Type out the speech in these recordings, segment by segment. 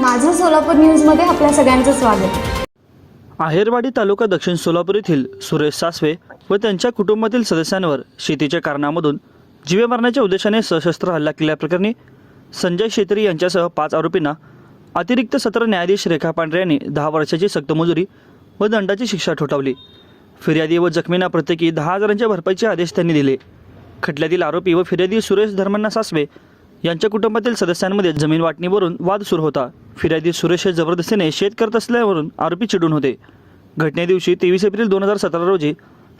माझं सोलापूर न्यूजमध्ये आपल्या सगळ्यांचं स्वागत. आहेरवाडी तालुका दक्षिण सोलापूर येथील सुरेश सासवे व त्यांच्या कुटुंबातील सदस्यांवर शेतीच्या कारणामधून जीवे मारण्याच्या उद्देशाने सशस्त्र हल्ला केल्याप्रकरणी संजय शेत्री यांच्यासह पाच आरोपींना अतिरिक्त सत्र न्यायाधीश रेखा पांढरे यांनी दहा वर्षाची सक्तमजुरी व दंडाची शिक्षा ठोठावली. फिर्यादी व जखमींना प्रत्येकी दहा हजारांच्या भरपाईचे आदेश त्यांनी दिले. खटल्यातील आरोपी व फिर्यादी सुरेश धर्मण्णा सासवे यांच्या कुटुंबातील सदस्यांमध्ये जमीन वाटणीवरून वाद सुरू होता. फिर्यादी सुरेश हे जबरदस्तीने शेत करत असल्यावरून आरोपी चिडून होते. घटनेदिवशी तेवीस एप्रिल दोन हजार सतरा रोजी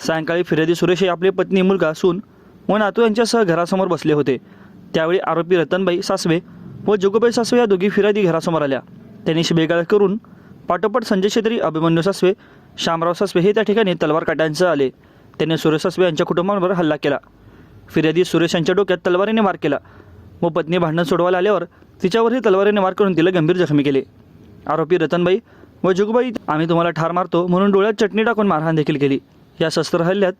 सायंकाळी फिर्यादी सुरेश हे आपली पत्नी मुलगा सून व नातू यांच्यासह घरासमोर बसले होते. त्यावेळी आरोपी रतनबाई सासवे व जोगोबाई सासवे या दोघी फिर्यादी घरासमोर आल्या. त्यांनी शिबेगाळ करून पाठोपाठ संजय शेत्री अभिमन्यू सासवे शामराव सासवे हे त्या ठिकाणी तलवार काट्यांसह आले. त्यांनी सुरेश सासवे यांच्या कुटुंबांवर हल्ला केला. फिर्यादी सुरेश यांच्या डोक्यात तलवारीने मार केला. व पत्नी भांडण सोडवायला आल्यावर तिच्यावरही तलवारीने वार करून तिला गंभीर जखमी केले. आरोपी रतनबाई व जुगबाई आम्ही तुम्हाला ठार मारतो म्हणून डोळ्यात चटणी टाकून मारहाण देखील केली. या शस्त्र हल्ल्यात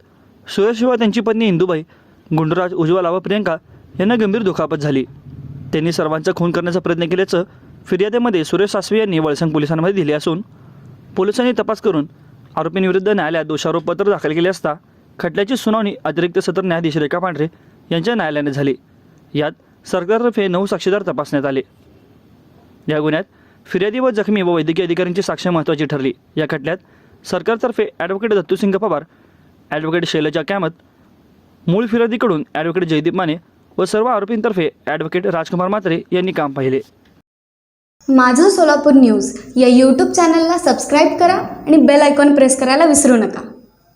सुरेश व त्यांची पत्नी इंदुबाई गुंडराज उज्ज्वला व प्रियंका यांना गंभीर दुखापत झाली. त्यांनी सर्वांचा खून करण्याचा प्रयत्न केल्याचं फिर्यादीमध्ये सुरेश सासवी यांनी वळसंग पोलिसांमध्ये दिले असून पोलिसांनी तपास करून आरोपींविरुद्ध न्यायालयात दोषारोपपत्र दाखल केले असता खटल्याची सुनावणी अतिरिक्त सत्र न्यायाधीश रेखा पांढरे यांच्या न्यायालयाने झाली. यात सरकारतर्फे नऊ साक्षीदार तपासण्यात आले. या गुन्ह्यात फिर्यादी व जखमी व वैद्यकीय अधिकाऱ्यांची साक्ष महत्त्वाची ठरली. या खटल्यात सरकारतर्फे ॲडव्होकेट दत्तूसिंग पवार ॲडव्होकेट शैलजा कॅमत मूळ फिर्यादीकडून ॲडव्होकेट जयदीप माने व सर्व आरोपींतर्फे ॲडव्होकेट राजकुमार म्हात्रे यांनी काम पाहिले. माझं सोलापूर न्यूज या यूट्यूब चॅनलला सबस्क्राईब करा आणि बेल आयकॉन प्रेस करायला विसरू नका.